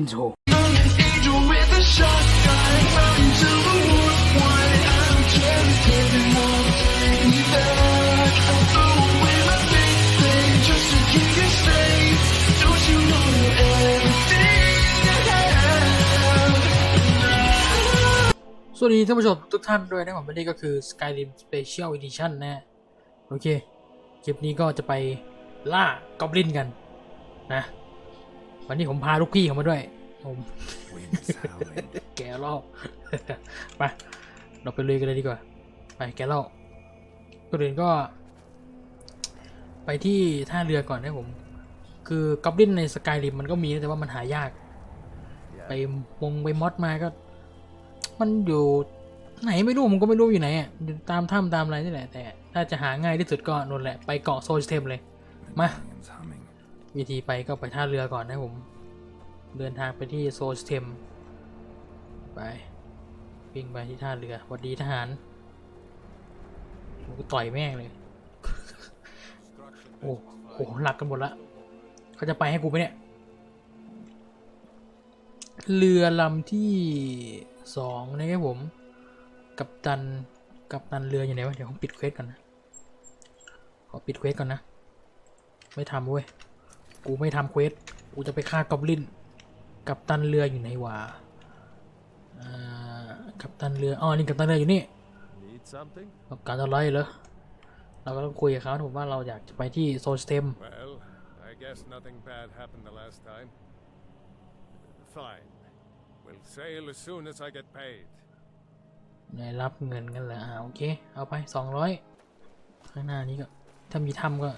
you know everything I have? สวัสดีท่านผู้ชมทุกท่านด้วยนะครับวันนี้ก็คือ Skyrim Special Edition นะ โอเค คลิปนี้ก็จะไปล่ากอบลินกันนะ วันนี้ผมพาลูกพี่เขามาด้วยผมแกเล่าไปเราไปเลยกันเลยดีกว่า ไปแกเล่าก่อนอื่นก็ ไปที่ท่าเรือก่อนนะผม คือกอบลินในสกายริมมันก็มีนะแต่ว่ามันหายาก ไปมงไปมอดมาก็ มันอยู่ไหนไม่รู้ผมก็ไม่รู้อยู่ไหนอะอยู่ตามถ้ำตามอะไรนี่แหละแต่ ถ้าจะหาง่ายที่สุดก็นนแหละไปเกาะโซลสเทมเลย มา วิธีไปก็ไปท่าเรือก่อนนะผม เดินทางไปที่โซลสเทม ไปวิ่งไปที่ท่าเรือวัดดีทหารกูต่อยแม่งเลย โอ้โหหลักกันหมดละเขาจะไปให้กูไหมเนี่ย เรือลำที่สองนะครับผม กับตันกับตันเรืออยู่ไหนวะ เดี๋ยวผมปิดเควสก่อนนะ ขอปิดเควสก่อนนะ ไม่ทำเว้ย กูไม่ทำเควส กูจะไปฆ่ากอบลิน กับตันเรืออยู่ไหนวะอ่ากับตันเรือ อ๋อ นี่กับตันเรืออยู่นี่ Need something? ต้องการอะไรเหรอ เราก็ต้องคุยกับเขานะผมว่าเราอยากจะไปที่โซลสเตม Well, I guess nothing bad happened the last time. Fine. We'll sail as soon as I get paid. ได้รับเงินกันเหรออ่าโอเค เอาไปสองร้อยข้างหน้านี้ก็ ถ้ามีถ้ำก็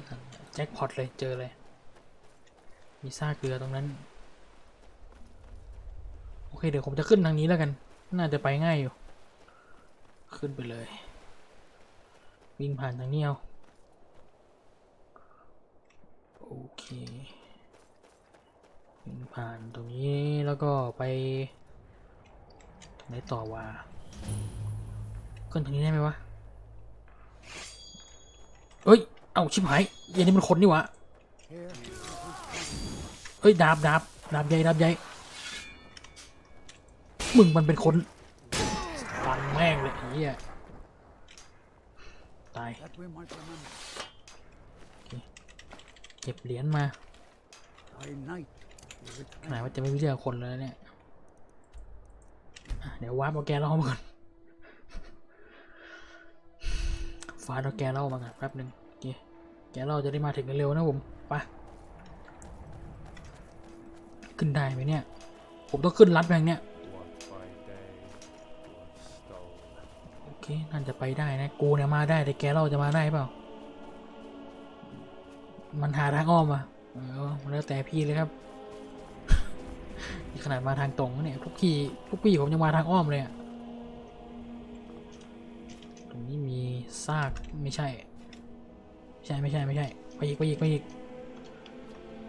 แจ็คพอตเลยเจอเลย มีซากเรือตรงนั้น โอเคเดี๋ยวผมจะขึ้นทางนี้แล้วกัน น่าจะไปง่ายอยู่ ขึ้นไปเลย วิ่งผ่านทางนี้เอาโอเควิ่งผ่านตรงนี้แล้วก็ไปทางไหนต่อวะขึ้นทางนี้ได้ไหมวะเอ้ย เอ้าชิบหายยันนี่มันคนนี่วะ เอ้ยดาบดาบดาบใหญ่ดาบใหญ่มึงมันเป็นคนฟันแม่งเลยไอ้เหี้ยตายเก็บเหรียญมา By night, we return. ไหนว่าจะไม่เชื่อคนแล้วเนี่ยเดี๋ยววาร์ปเอาแกเล่ามาก่อนฟาดเอาแกเล่ามาก่อนแป๊บหนึ่งโอเคแกเล่าจะได้มาถึงเร็วนะผมไป ขึ้นได้ไหมเนี่ย ผมต้องขึ้นรัดแบงเนี่ย โอเค น่าจะไปได้นะ กูเนี่ยมาได้ แต่แกเล่าจะมาได้เปล่า มันหาทางอ้อมอะเออแล้วแต่พี่เลยครับ ขนาดมาทางตรงเนี่ยทุกพี่ทุกพี่ผมยังมาทางอ้อมเลยอะ ตรงนี้มีซากไม่ใช่ ใช่ไม่ใช่ไม่ใช่ ไปอีกไปอีกไปอีก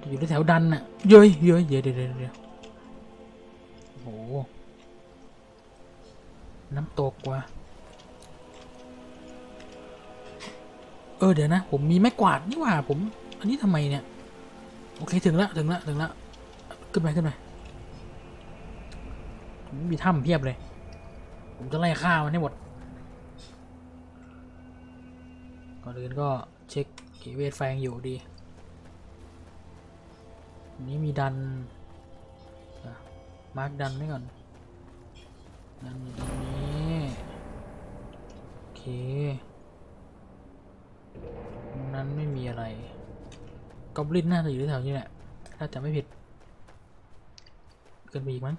อยู่แถวดันน่ะเย้ยเย้ยเดี๋ยวเดี๋ยวเดี๋ยวเดี๋ยวโอ้โหน้ำตกว่ะเออเดี๋ยวนะ ผมมีไม้กวาดนี่ว่าผม อันนี้ทำไมเนี่ย โอเคถึงแล้วถึงแล้วถึงแล้วขึ้นไปขึ้นไปมมีถ้ำเพียบเลย ผมจะไล่ฆ่ามันให้หมด ก่อนอื่นก็เช็คเกเวทไฟยังอยู่ดี นี้มีดันมาร์กดันไว้ก่อนดันอยู่ตรงนี้โอเคนั้นไม่มีอะไรกอบลินน่าจะอยู่แถวนี้แหละถ้าจะไม่ผิดเกินไปอีกมั้ง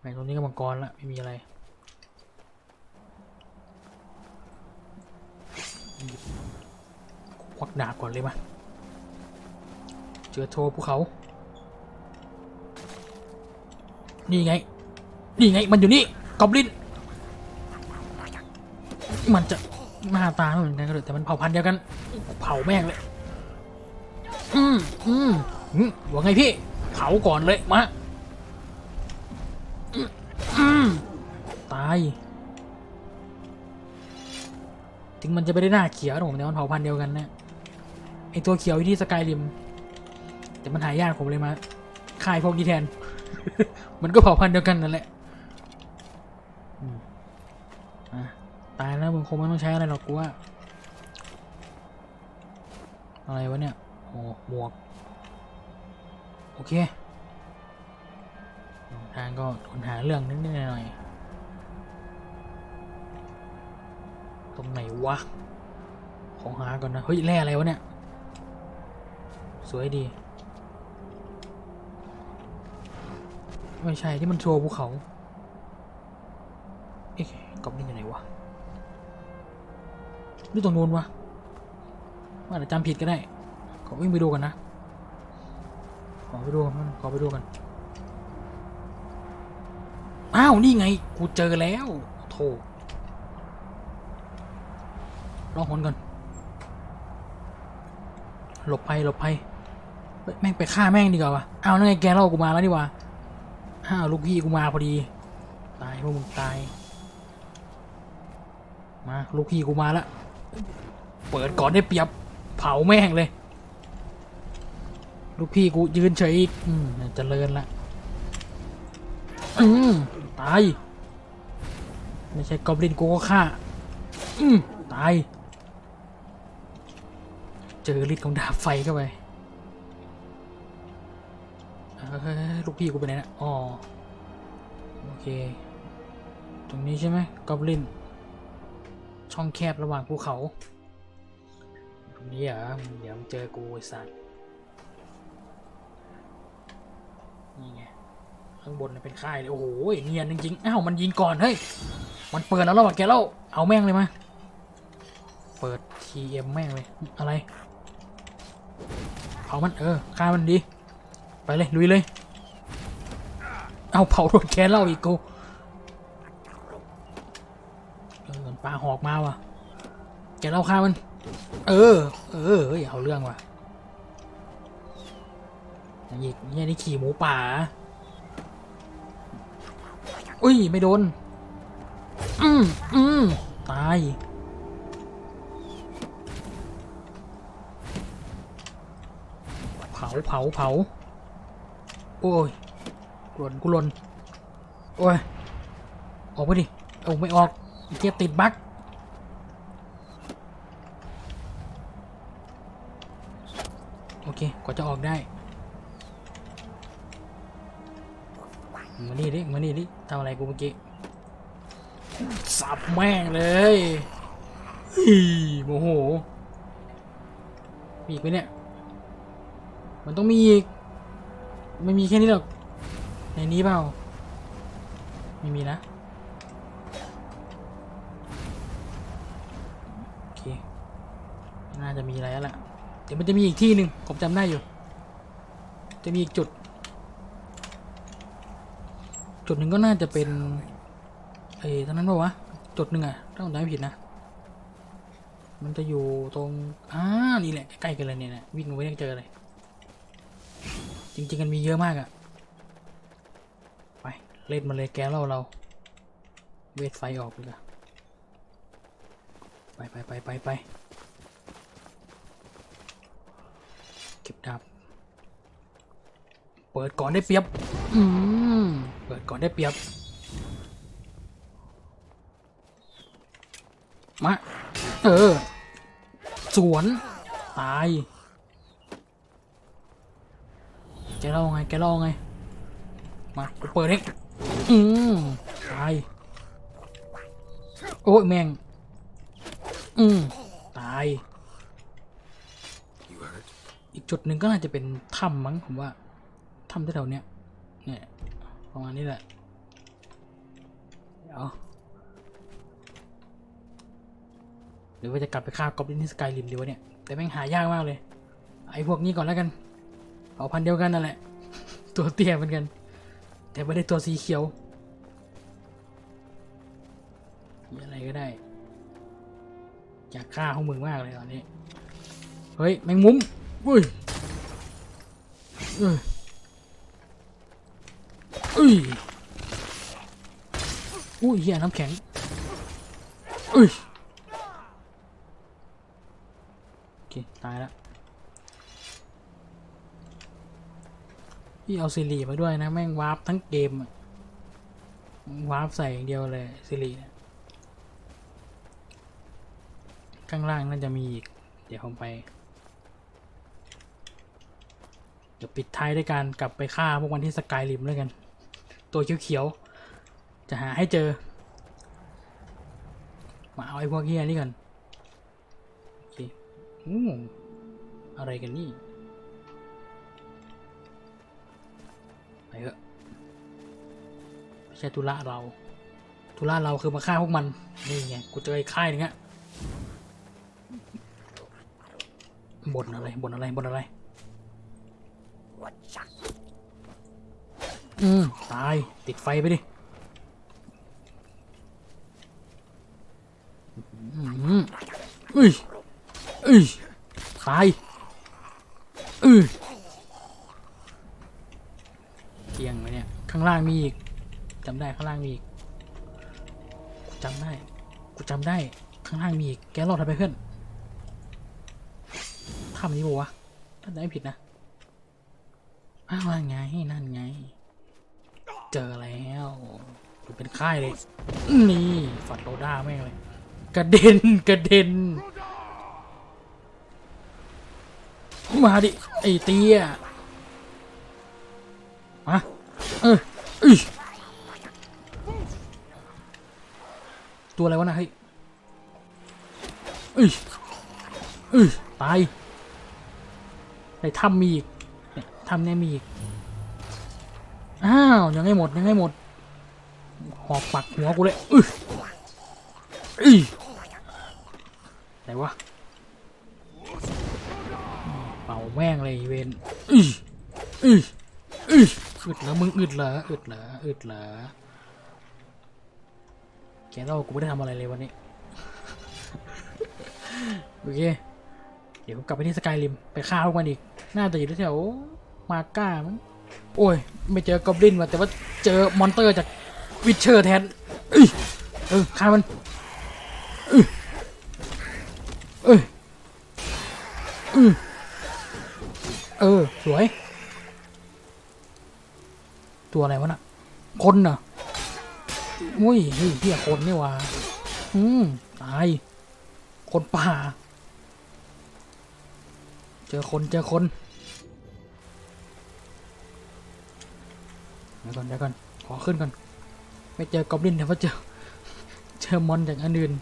ไหนตรงนี้ก็มังกรละไม่มีอะไรควักดาบก่อนเลยมา เจอโทรภูเขา นี่ไง นี่ไง มันอยู่นี่ กอบลิน มันจะหน้าตาไม่เหมือนกันก็เลยแต่มันเผ่าพันธุ์เดียวกัน เผาแม่งเลย อืมอืมอืมว่าไงพี่ เผาก่อนเลย มาอืมอมตาย ถึงมันจะไม่ได้หน้าเขียวนะผมแต่มันเผ่าพันธุ์เดียวกันเนี่ยไอตัวเขียวที่สกายริม แต่มันหายากผมเลยมาคายพวกนี้แทน มันก็เผ่าพันธุ์เดียวกันนั่นแหละตายแล้วมึงคงไม่ต้องใช้อะไรหรอกกูว่า อะไรวะเนี่ยโอ้หมวก โอเคทางก็ทนหาเรื่องนิดหน่อย ตรงไหนวะ ของหาก่อนนะ เฮ้ย แร่อะไรวะเนี่ย สวยดี ไม่ใช่ที่มันโชว์ภูเขาเอ๊ะกอบลินอยู่ไหนวะหรือตรงนู้นวะว่าอาจจะจำผิดก็ได้ ขอวิ่งไปดูกันนะ ขอไปดูกันขอไปดูกัน อ้าว นี่ไง กูเจอแล้ว โถลองหนก่อน หลบภัยหลบภัยเฮ้ยแม่งไปฆ่าแม่งดีกว่าวะอ้าวนั่นไงแกเล่ากูมาแล้วดีกว่า อ้าวลูกพี่กูมาพอดี ตายพวกมึงตาย มาลูกพี่กูมาล้วเปิดก่อนได้เปรียบเผาแม่งเลย ลูกพี่กูยืนเฉยอีกอืมเจริญละอืมตาย ไม่ใช่กอบลินกูก็ฆ่า อืมตาย เจอฤทธิ์ของดาบไฟเข้าไป ลูกพี่กูไปไหนนะอ๋อโอเค ตรงนี้ใช่ไหมกอบลิน ช่องแคบระหว่างภูเขา ตรงนี้เหรอเดี๋ยวมึงเจอกูไอ้สัตว์นี่ไงข้างบนน่ะเป็นค่ายเลยโอ้โหเนียนจริงๆอ้าวมันยิงก่อนเฮ้ยมันเปิดแล้วหรอแกแล้วเอาแม่งเลยมาเปิด TM แม่งเลยอะไรเผามันเออฆ่ามันดี ไปเลย ลุยเลย เอาเผาโดนแกเล่าอีกกูเออมันปลาหอกมาว่ะแกเล่าฆ่ามัน เออ เออเฮ้ยเอาเรื่องว่ะอีกเนี่ยนี่ขี่หมูป่า อุ้ย ไม่โดน อืมอืมตาย เผาเผาเผา โอ้ยหล่นกูหล่นโอ้ย ออกไปดิ เอาไม่ออกเกียติดบั๊กโอเคกว่าจะออกได้ มานี่ดิ มานี่ดิทำอะไรกูเมื่อกี้ สับแม่งเลยฮีโมโห มีอีกไหมเนี่ย มันต้องมีอีก ไม่มีแค่นี้หรอก ในนี้เปล่า ไม่มีนะ โอเค น่าจะมีอะไรแล้วล่ะ เดี๋ยวมันจะมีอีกที่หนึ่งผมจำได้อยู่ จะมีอีกจุด จุดหนึ่งก็น่าจะเป็น เอ้ตอนนั้นปะวะ จุดหนึ่งอะถ้าผมจำไม่ผิดนะ มันจะอยู่ตรง อ่า นี่แหละ ใกล้ๆกันเลยเนี่ยนะวิ่งไปเนี่ยเจอเลย จริงๆกันมีเยอะมากอะไป เล่นมาเลยแกเล่าเรา เวทไฟออกเลยไปไปไปไปไปเก็บดาบเปิดก่อนได้เปรียบอืมเปิดก่อนได้เปรียบ มา เออ สวน ตาย แกเล่าไง แกเล่าไง มากูเปิดเองอืมตาย โอ้ยแม่ง อืมตาย อีกจุดหนึ่งก็น่าจะเป็นถ้ำมั้งผมว่าถ้ำแถวๆเนี้ยเนี่ยประมาณนี้แหละ เดี๋ยวหรือว่าจะกลับไปฆ่ากอบลินที่สกายริมดีวะเนี่ย แต่แม่งหายากมากเลย ไอ้พวกนี้ก่อนแล้วกัน เอาพันธุ์เดียวกันนั่นแหละ ตัวเตี้ยเหมือนกัน แต่ไม่ได้ตัวสีเขียวมีอะไรก็ได้ อยากฆ่าพวกมึงมากเลยตอนนี้ เฮ้ย แมงมุมอุ้ยอ้ยเอ้ยอุ้ยเหี้ยน้ำแข็งเอ้ยโอเคตายแล้ว พี่เอาซิลีมาด้วยนะ แม่งวาร์ปทั้งเกมวาร์ปใส่อย่างเดียวเลยซิลีนี่ยข้างล่างน่าจะมีอีก เดี๋ยวผมไป เดี๋ยวปิดท้ายด้วยการกลับไปฆ่าพวกมันที่สกายริมแล้วกัน ตัวเขียวๆ จะหาให้เจอ มาเอาไอ้พวกเฮียนี่ก่อน โอเคอะไรกันนี่ เถอะไม่ใช่ธุระเราธุระเราคือมาฆ่าพวกมัน นี่ไง กูเจอไอ้ค่ายหนึงอะบ่นอะไรบ่นอะไรบ่นอะไร อืมตาย ติดไฟไปดิอืมอุ้ยอุ้ยตายอือเตี ยงไหมเนี่ย ข้างล่างมีอีกจำได้ข้างล่างมีอีกกูจำได้กูจำได้ข้างล่างมีอีกแกรอดทำไปเพื่อนทำนี้บอกวะถ้าได้ไม่ผิดนะอ้าวนั่นไงนั่นไง เจอแล้วดูเป็นค่ายเลยนี่ฝัดโรด้าแม่งเลย กระเด็นกระเด็นมาดิไอ้เตี้ยมา เอออยตัวอะไรวะนะเฮ้ยเอ้ยเอ้ยตายในถ้ำมีอีกเนี่ยถ้ำเนี่ยมีอีก อ้าว ยังไม่หมด ยังไม่หมด หอกปักหัวกูเลยอื้ออื้อไหนวะเป่าแม่งเลยเวนอื้ออื้ออื้อ อึดเหรอมึงอึดเหรออึดเหรออึดเหรอแกเล่ากูไม่ได้ทำอะไรเลยวันนี้ โอเค เดี๋ยวกลับไปที่สกายริม ไปฆ่าพวกมันอีก น่าจะอยู่แถวมาก้ามั้งโอ้ย ไม่เจอกอบลินว่ะแต่ว่าเจอมอนเตอร์จากวิเชอร์แทนเอ้ยเออฆ่ามันเอ้ยเอ้ยเอ้ยเออสวย ตัวอะไรวะน่ะ คนน่ะอุ้ยเฮ้ยเพี้ยคนนี่ว่าอืมตาย คนป่า เจอคนเจอคนเดี๋ยวก่อนเดี๋ยวก่อนขอขึ้นก่อน ไม่เจอกอบลินแต่ว่าเจอ เจอมอนจากอันอื่น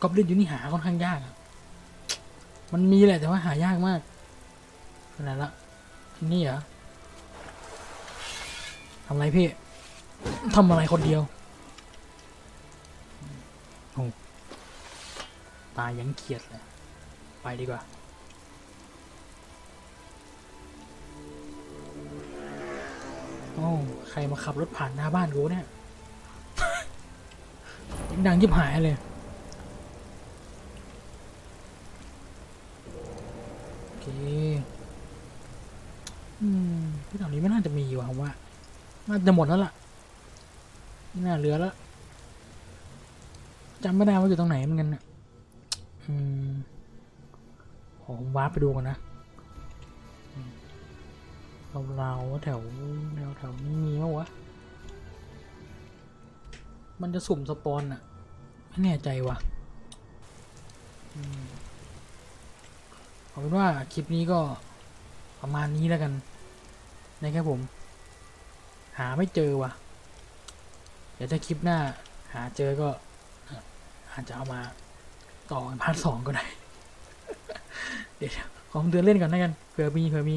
กอบลินอยู่นี่หาค่อนข้างยากอะ มันมีแหละแต่ว่าหายากมากขนาดละนี่เหรอทำอะไรพี่ทำอะไรคนเดียวโอ้ตายยังเขียดเลย ไปดีกว่า โอ้ ใครมาขับรถผ่านหน้าบ้านกูเนี่ย ดังยิบหายเลย โอ เคอืมที่แถวนี้ไม่น่าจะมีว่ะผมว่า น่าจะหมดแล้วล่ะไม่น่าเหลือแล้วจำไม่ได้ว่าอยู่ตรงไหนเหมือนกันนะอืมผมวาร์ปไปดูก่อนนะอืมเราแถวแถวแถวนี้มีมั้วะ มันจะสุ่มสปอนอะไม่แน่ใจว่ะ อืม เอาเป็นว่าคลิปนี้ก็ประมาณนี้แล้วกันนะครับผม หาไม่เจอว่ะ เดี๋ยวถ้าคลิปหน้า หาเจอก็อาจจะเอามาต่อพาร์ทสองก็ได้ เดี๋ยวขอผมเดินเล่นก่อนนะกันเผื่อมีเผื่อมี